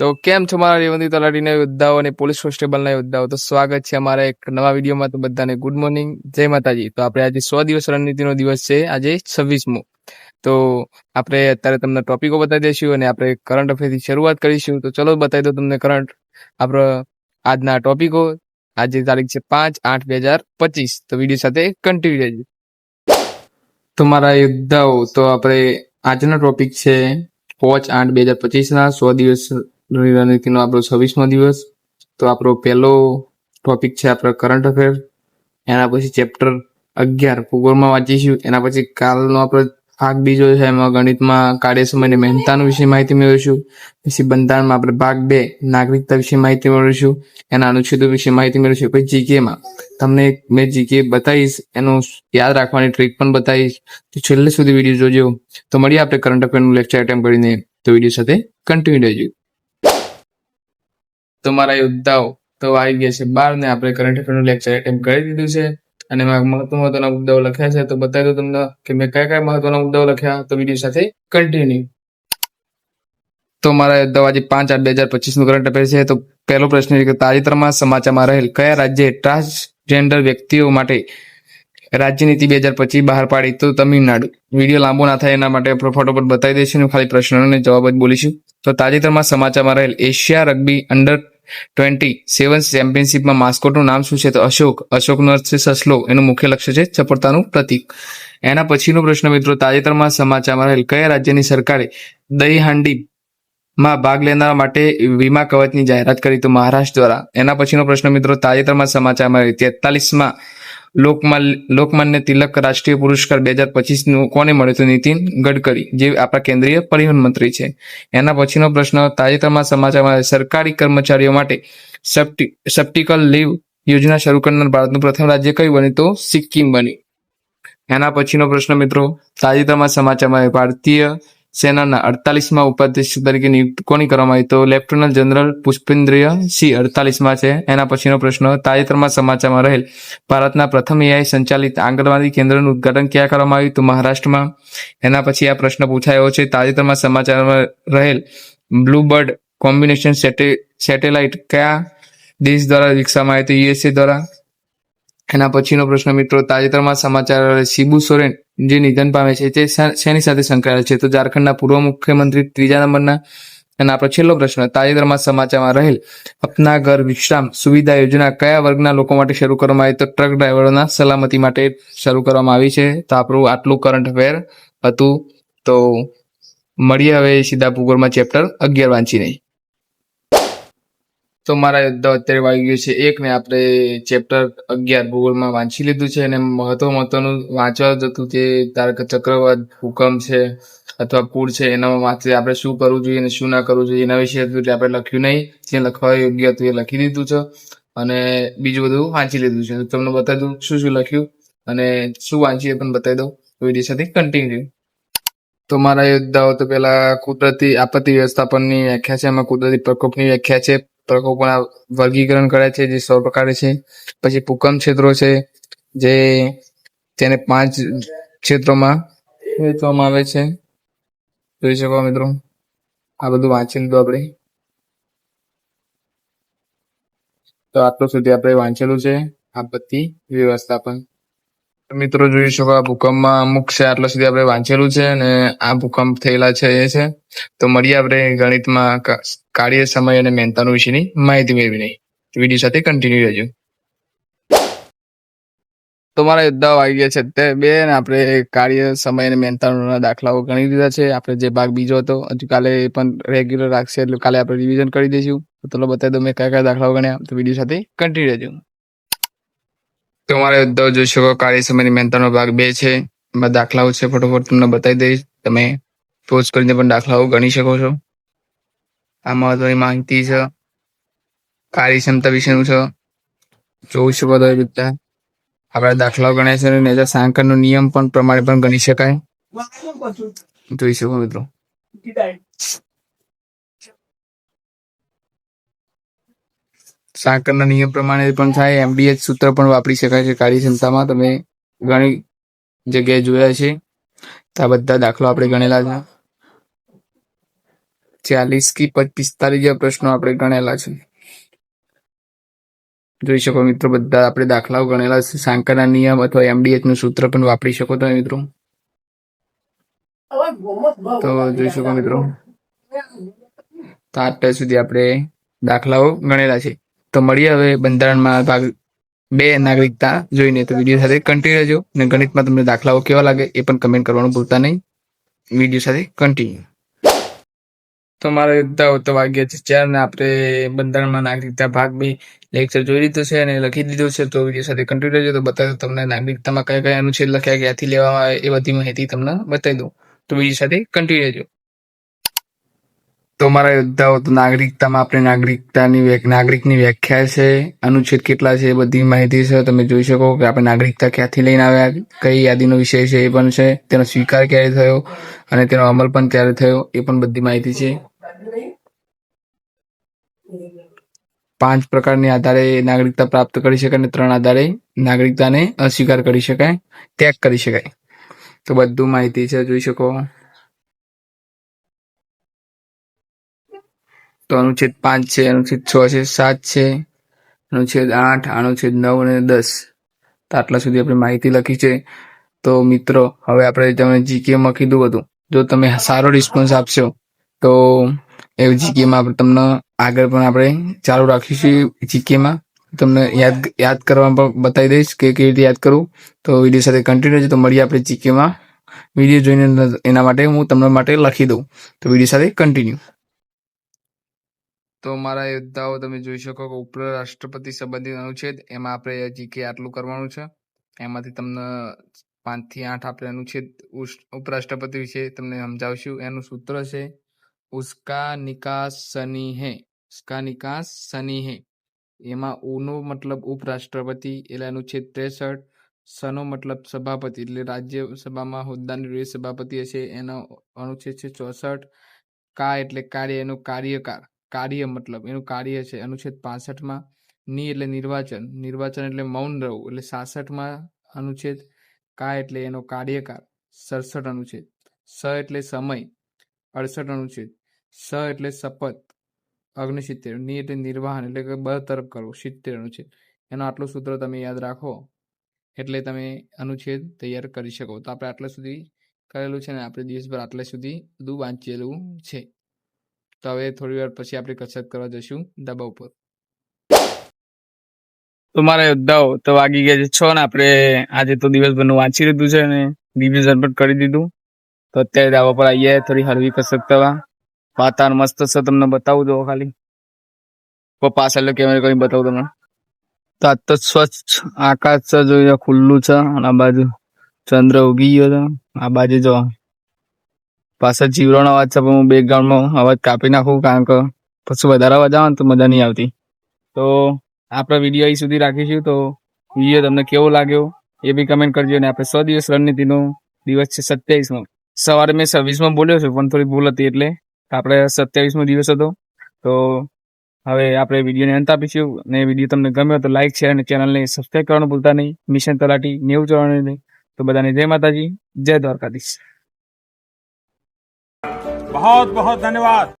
તો કેમ છો મારા રેવંતી તલાટીના યોદ્ધાઓ અને પોલીસ કોન્સ્ટેબલના યોદ્ધાઓ? તો સ્વાગત છે અમારા એક નવા વિડીયોમાં તો બધાને ગુડ મોર્નિંગ જય માતાજી. તો આપણે આજે સો દિવસ રણનીતિનો દિવસ છે, આજે છવ્વીસમો. તો આપણે અત્યારે તમને ટોપિકો બતાવી દઈશું અને આપણે કરંટ અફેરથી શરૂઆત કરીશું. તો ચલો બતાવી દો તમને કરંટ આપણો આજના ટોપિકો આજે તારીખ છે પાંચ આઠ બે હજાર પચીસ. તો વીડિયો સાથે કન્ટિન્યુ રહેજો. તો મારા યોદ્ધાઓ, તો આપણે આજનો ટોપિક છે, પાંચ આઠ બે હજાર પચીસના સો દિવસ રણનીતિનો આપણો છવ્વીસમો દિવસ. તો આપણો પહેલો ટોપિક છે આપણો કરંટ અફેર એના પછી ચેપ્ટર અગિયાર ભૂગોળમાં વાંચીશું. એના પછી કાલનો આપણો ભાગ બીજો છે. એમાં ગણિતમાં કાર્ય સમય અને મહેનતાનો વિશે માહિતી મેળવીશું. પછી બંધારણમાં આપણે ભાગ બે, નાગરિકતા વિશે માહિતી મેળવીશું. એના અનુચ્છેદો વિશે માહિતી મેળવીશું. પછી જીકેમાં. તમને મેં જીકે બતાવીશ. એનું યાદ રાખવાની ટ્રીક પણ બતાવીશ. તો છેલ્લે સુધી વીડિયો જોજો. તો મળીએ આપણે કરંટ અફેરનું લેક્ચર એટેમ્પ કરીને. તો વીડિયો સાથે કન્ટિન્યુ રહેજો. તો મારા યોદ્ધાઓ તો આવી ગયા છે. બાર ને આપણે કરંટ અફેરનું લેક્ચર એટેમ્પ કરી દીધું છે. અને એમાં મહત્વ મહત્વના મુદ્દાઓ લખ્યા છે. તો બતાવી દઉં તમને કે મેં કયા કયા મહત્વના મુદ્દાઓ લખ્યા, તો વીડિયો સાથે કન્ટિન્યુ તો મારા યોદ્ધાઓ આજે પાંચ આઠ બે હજાર પચીસનું કરંટ અફેર છે. તો પહેલો પ્રશ્ન છે કે તાજેતરમાં સમાચારમાં રહેલ કયા રાજ્યે ટ્રાન્સજેન્ડર વ્યક્તિઓ માટે રાજ્ય નીતિ બે હજાર પચીસ બહાર પાડી? તો તમિલનાડુ. વીડિયો લાંબો ના થાય એના માટે ફોટો પર બતાવી દઈશું ખાલી પ્રશ્નોને જવાબ જ બોલીશું. તો તાજેતરમાં સમાચારમાં રહેલ Asia rugby under twenty seven ચેમ્પિયનશિપમાં માસ્કોટનું નામ શું છે તો અશોક અશોકનો અર્થ છે સસલો, એનું મુખ્ય લક્ષ્ય છે ચપળતાનું પ્રતીક. એના પછીનો પ્રશ્ન મિત્રો, તાજેતરમાં સમાચારમાં રહેલ કયા રાજ્યની સરકારે દહી હાંડી માં ભાગ લેનાર માટે વીમા કવચની જાહેરાત કરી તો મહારાષ્ટ્ર દ્વારા? એના પછીનો પ્રશ્ન મિત્રો, તાજેતરમાં સમાચારમાં તેતાલીસમાં લોકમાન્ય લોકમાન્ય તિલક રાષ્ટ્રીય પુરસ્કાર બે હજાર પચીસનું કોને મળ્યો તો નીતિન ગડકરી, જે આપણા કેન્દ્રીય પરિવહન મંત્રી છે. એના પછીનો પ્રશ્ન, તાજેતરમાં સમાચારમાં સરકારી કર્મચારીઓ માટે સપ્ટી, સપ્ટિકલ લીવ યોજના શરૂ કરનાર ભારતનું પ્રથમ રાજ્ય કયું બન્યું તો સિક્કિમ બની એના પછીનો પ્રશ્ન મિત્રો, તાજેતરમાં સમાચારમાં ભારતીય સેનાના અડતાલીસમાં ઉપાધ્યક્ષ તરીકે નિયુક્ત કોની કરવામાં આવી? તો લેફ્ટનન્ટ જનરલ પુષ્પેન્દ્રિય સિંહ અડતાલીસમાં છે. એના પછીનો પ્રશ્ન, તાજેતરમાં સમાચારમાં રહેલ ભારતના પ્રથમ એઆઈ સંચાલિત આંગણવાડી કેન્દ્રનું ઉદઘાટન ક્યાં કરવામાં આવ્યું? તો મહારાષ્ટ્રમાં. એના પછી આ પ્રશ્ન પૂછાયો છે. તાજેતરમાં સમાચારમાં રહેલ બ્લુબર્ડ કોમ્બિનેશન સેટેલાઇટ કયા દેશ દ્વારા વિકસાવવામાં આવ્યું તો યુએસએ દ્વારા. એના પછીનો પ્રશ્ન મિત્રો, તાજેતરમાં સમાચાર શિબુ સોરેન, જે નિધન પામે છે, તે શેની સાથે સંકળાયેલ છે? તો ઝારખંડના પૂર્વ મુખ્યમંત્રી ત્રીજા નંબરના. અને આપણો છેલ્લો પ્રશ્ન, તાજેતરમાં સમાચારમાં રહેલ અપના ઘર વિશ્રામ સુવિધા યોજના કયા વર્ગના લોકો માટે શરૂ કરવામાં આવી? તો ટ્રક ડ્રાઈવરોના સલામતી માટે શરૂ કરવામાં આવી છે. તો આપણું આટલું કરંટ અફેર હતું. તો મળીએ હવે સીધા ભૂગોળમાં ચેપ્ટર અગિયાર વાંચીને. તો મારા યોદ્ધા અત્યારે વાગી ગયું છે એક ને આપણે ચેપ્ટર અગિયાર ભૂગોળમાં વાંચી લીધું છે અને મહત્વ મહત્વનું વાંચવા જ હતું તે ધારો કે ચક્રવાત ભૂકંપ છે અથવા પૂર છે એનામાં વાંચી આપણે શું કરવું જોઈએ અને શું ના કરવું જોઈએ એના વિશે આપણે લખ્યું નહીં. જે લખવા યોગ્ય હતું એ લખી દીધું છે અને બીજું બધું વાંચી લીધું છે. તમને બતાવી દઉં શું શું લખ્યું અને શું વાંચ્યું એ પણ બતાવી દઉં. વીડિયો સાથે કન્ટિન્યુ તો મારા યોદ્ધાઓ તો પેલા કુદરતી આપત્તિ વ્યવસ્થાપનની વ્યાખ્યા છે. એમાં કુદરતી પ્રકોપની વ્યાખ્યા છે. પ્રકોપોના વર્ગીકરણ કરે છે, જે સો પ્રકારે છે. પછી ભૂકંપ ક્ષેત્રો છે, જે તેને પાંચ ક્ષેત્રોમાં વહેંચવામાં આવે છે. જોઈ શકો મિત્રો, આ બધું વાંચી લીધું આપણે. તો આટલું સુધી આપણે વાંચેલું છે આપત્તિ વ્યવસ્થાપન. મિત્રો જોઈ શકો આ ભૂકંપમાં અમુક છે આટલા સુધી આપણે વાંચેલું છે અને આ ભૂકંપ થયેલા છે એ છે. તો મળીએ આપણે ગણિતમાં કાર્ય સમય અને મહેનતાનું વિશેની માહિતી મેળવીને. વીડિયો સાથે કન્ટિન્યુ રહેજો. તો મારા યોદ્ધાઓ આવી ગયા છે. તે બે ને આપણે કાર્ય સમય અને મહેનતાના દાખલાઓ ગણી દીધા છે. આપણે જે ભાગ બીજો હતો, હજુ કાલે પણ રેગ્યુલર રાખશે એટલે કાલે આપણે રિવિઝન કરી દઈશું. તો ચલો બતાવી દો મેં કયા કયા દાખલાઓ ગણ્યા. તો વીડિયો સાથે કન્ટિન્યુ રહેજો. તો ઉદ્ધવ જોઈ શકો કાર્ય સમયની મહેનતાનો ભાગ બે છે. એમાં દાખલાઓ છે, ફટોફટ તમને બતાવી દઈશ. તમે પોઝ કરીને પણ દાખલાઓ ગણી શકો છો. આ મહત્વની માહિતી છે. કાર્યક્ષમતા વિશેનું છે. જોઈ શકો તો એ બધા આપણે દાખલાઓ ગણ્યા છે અને સાંકળનો નિયમ પણ પ્રમાણે પણ ગણી શકાય. જોઈ શકો મિત્રો. સાંકળના નિયમ પ્રમાણે પણ થાય. એમડીએચ સૂત્ર પણ વાપરી શકાય છે કાર્યક્ષમતામાં તમે ઘણી જગ્યાએ જોયા છે. તો આ બધા દાખલો આપણે ગણેલા છે. ચાલીસથી પિસ્તાલીસ જેવા પ્રશ્નો આપણે ગણેલા છે. જોઈ શકો મિત્રો બધા આપણે દાખલાઓ ગણેલા છે. સાંકળના નિયમ અથવા એમડીએચનું સૂત્ર પણ વાપરી શકો તમે મિત્રો. તો જોઈ શકો મિત્રો. તો અત્યાર સુધી આપણે દાખલાઓ ગણેલા છે. તો મળીએ હવે બંધારણમાં ભાગ બે નાગરિકતા જોઈને. તો વીડિયો સાથે કન્ટિન્યુ રહેજો અને ગણિતમાં તમને દાખલાઓ કેવા લાગે એ પણ કમેન્ટ કરવાનું ભૂલતા નહીં. વીડિયો સાથે કન્ટિન્યુ તો મારા યોદ્ધાઓ તો વાગ્યા છે ને આપણે બંધારણમાં નાગરિકતા ભાગ બે લેક્ચર જોઈ લીધો છે અને લખી દીધો છે. તો વીડિયો સાથે કન્ટિન્યુ રહેજો તો બતાવો તમને નાગરિકતામાં કયા કયા અનુચ્છેદ લખ્યા ક્યાંથી લેવામાં આવે એ બધી માહિતી તમને બતાવી દઉં. તો વીડિયો સાથે કન્ટિન્યુ રહેજો. તો મારા યોદ્ધાઓ તો નાગરિકતામાં આપણે નાગરિકતાની નાગરિકની વ્યાખ્યા છે, અનુચ્છેદ કેટલા છે એ બધી માહિતી છે. તમે જોઈ શકો કે આપણે નાગરિકતા ક્યાંથી લઈને આવ્યા, કઈ યાદીનો વિષય છે એ પણ છે, તેનો સ્વીકાર ક્યારે થયો અને તેનો અમલ પણ ક્યારે થયો એ પણ બધી માહિતી છે. પાંચ પ્રકારની આધારે નાગરિકતા પ્રાપ્ત કરી શકાય અને ત્રણ આધારે નાગરિકતાને અસ્વીકાર કરી શકાય, ત્યાગ કરી શકાય. તો બધું માહિતી છે, જોઈ શકો. તો અનુચ્છેદ પાંચ છે, અનુચ્છેદ છ છે, સાત છે, અનુચ્છેદ આઠ, અનુચ્છેદ નવ અને દસ. તો આટલા સુધી આપણે માહિતી લખી છે. તો મિત્રો, હવે આપણે તમે જીકે માં કીધું હતું જો તમે સારો રિસ્પોન્સ આપશો, તો એ જીકે માં આપણે તમને આગળ પણ આપણે ચાલુ રાખીશું જીકે માં. તમને યાદ યાદ કરવા પણ બતાવી દઈશ કે કેવી રીતે યાદ કરવું. તો વીડિયો સાથે કન્ટિન્યુ છે, તો મળીએ આપણે જીકે માં. વીડિયો જોઈને એના માટે હું તમને માટે લખી દઉં. તો વીડિયો સાથે કન્ટિન્યુ તો મારા યોદ્ધાઓ તમે જોઈ શકો કે ઉપરાષ્ટ્રપતિ સંબંધિત અનુચ્છેદ, એમાં આપણે જીકે આટલું કરવાનું છે. એમાંથી તમને પાંચથી આઠ આપણે અનુચ્છેદ ઉપરાષ્ટ્રપતિ વિશે તમને સમજાવશું. એનું સૂત્ર છે ઉસ્કા નિકાસ સની હે ઉસ્કા નિકાસ સની હે એમાં ઉનો મતલબ ઉપરાષ્ટ્રપતિ, એટલે અનુચ્છેદ ત્રેસઠ. સનો મતલબ સભાપતિ, એટલે રાજ્યસભામાં હોદ્દાની જે સભાપતિ હશે. એનો અનુચ્છેદ છે ચોસઠ. કા એટલે કાર્ય, એનો કાર્યકાર કાર્ય મતલબ, એનું કાર્ય છે અનુચ્છેદ પાસઠમાં ની એટલે નિર્વાચન નિર્વાચન એટલે મૌન રહેવું, એટલે સાસઠમાં અનુચ્છેદ કા એટલે એનો કાર્યકાળ, સડસઠ અનુચ્છેદ, સ એટલે સમય, અડસઠ અનુચ્છેદ, સ એટલે શપથ ઓગણસિત્તેરની એટલે નિર્વાહન, એટલે કે બરતરફ કરવું, સિત્તેર અનુચ્છેદ. એનો આટલું સૂત્ર તમે યાદ રાખો, એટલે તમે અનુચ્છેદ તૈયાર કરી શકો. તો આપણે આટલા સુધી કરેલું છે ને, આપણે દિવસભર આટલે સુધી બધું વાંચેલું છે. તો હવે થોડી વાર પછી આપણે કસરત કરવા જઈશું ધાબા ઉપર. તો મારા યોદ્ધાઓ તો વાગી ગયા છે છ ને આપણે આજે તો દિવસભરનું વાંચી લીધું છે અને રિવિઝન પણ કરી દીધું. તો અત્યારે ધાબા પર આવીએ, થોડી હળવી કસરત કરવા. વાતાવરણ મસ્ત છે, તમને બતાવું દો ખાલી. પાછળ કેમેરા કઈ બતાવું તમને. તો આજ તો સ્વચ્છ આકાશ છે જોઈ ખુલ્લું છે, અને આ બાજુ ચંદ્ર ઉગી ગયો છે. આ બાજુ જો પાછળ જીવરોનો અવાજ છે હું બેકગ્રાઉન્ડમાં અવાજ કાપી નાખું કારણ કે પછી વધારે અવાજ આવે તો મજા નહીં આવતી. તો આપણે વીડિયો અહીં સુધી રાખીશું. તો વીડિયો તમને કેવો લાગ્યો એ બી કમેન્ટ કરજો અને આપણે સો દિવસ રણનીતિનો દિવસ છે સત્યાવીસમો. સવારે મેં છવ્વીસમાં બોલ્યો છું, પણ થોડી ભૂલ હતી એટલે આપણે સત્યાવીસમો દિવસ હતો. તો હવે આપણે વિડીયોને અંત આપીશું અને વીડિયો તમને ગમ્યો તો લાઈક શેર અને ચેનલને સબસ્ક્રાઈબ કરવાનું ભૂલતા નહીં. મિશન તલાટી નેવું ચડવાનું નહીં. તો બધાને જય માતાજી, જય દ્વારકાધીશ. बहुत बहुत धन्यवाद